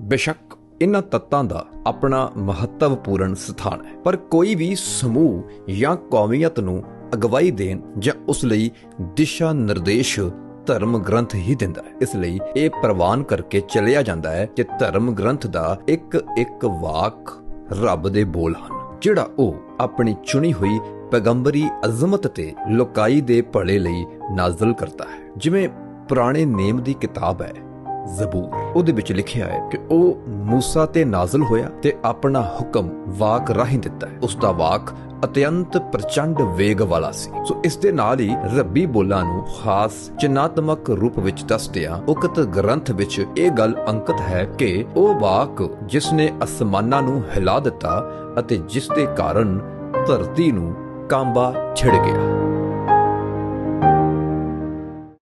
ਬੇਸ਼ੱਕ ਇਹਨਾਂ ਤੱਤਾਂ ਦਾ ਆਪਣਾ ਮਹੱਤਵਪੂਰਨ ਸਥਾਨ ਹੈ। ਪਰ ਕੋਈ ਵੀ ਸਮੂਹ ਜਾਂ ਕੌਮੀਅਤ ਨੂੰ ਅਗਵਾਈ ਦੇਣ ਜਾਂ ਉਸ ਲਈ ਦਿਸ਼ਾ ਨਿਰਦੇਸ਼ ਧਰਮ ਗ੍ਰੰਥ ਹੀ ਦਿੰਦਾ ਹੈ। ਇਸ ਲਈ ਇਹ ਪ੍ਰਵਾਨ ਕਰਕੇ ਚਲਿਆ ਜਾਂਦਾ ਹੈ ਕਿ ਧਰਮ ਗ੍ਰੰਥ ਦਾ ਇੱਕ ਇੱਕ ਵਾਕ ਰੱਬ ਦੇ ਬੋਲ ਹਨ, ਜਿਹੜਾ ਉਹ ਆਪਣੀ ਚੁਣੀ ਹੋਈ ਪੈਗੰਬਰੀ ਅਜ਼ਮਤ ਤੇ ਲੋਕਾਈ ਦੇ ਭਲੇ ਲਈ ਨਾਜ਼ਲ ਕਰਦਾ ਹੈ। ਜਿਵੇਂ ਪੁਰਾਣੇ ਨੇਮ ਦੀ ਕਿਤਾਬ ਹੈ ਜ਼ਬੂਰ ਉਹਦੇ ਵਿੱਚ ਲਿਖਿਆ ਹੈ ਕਿ ਉਹ موسی ਤੇ ਨਾਜ਼ਲ ਹੋਇਆ ਤੇ ਆਪਣਾ ਹੁਕਮ ਵਾਕ ਰਾਹੀਂ ਦਿੱਤਾ ਹੈ ਉਸ ਦਾ ਵਾਕ ਅਤਿਅੰਤ ਪ੍ਰਚੰਡ ਵੇਗ ਵਾਲਾ ਸੀ ਸੋ ਇਸ ਦੇ ਨਾਲ ਹੀ ਰੱਬੀ ਬੋਲਾਂ ਨੂੰ ਖਾਸ ਚਿਨਾਤਮਕ ਰੂਪ ਵਿੱਚ ਦੱਸਦਿਆਂ ਉਕਤ ਗ੍ਰੰਥ ਵਿੱਚ ਇਹ ਗੱਲ ਅੰਕਿਤ ਹੈ ਕਿ ਉਹ ਵਾਕ ਜਿਸ ਨੇ ਅਸਮਾਨਾਂ ਨੂੰ ਹਿਲਾ ਦਿੱਤਾ ਅਤੇ ਜਿਸ ਦੇ ਕਾਰਨ ਧਰਤੀ ਨੂੰ ਕਾਂਬਾ ਛਿੜ ਗਿਆ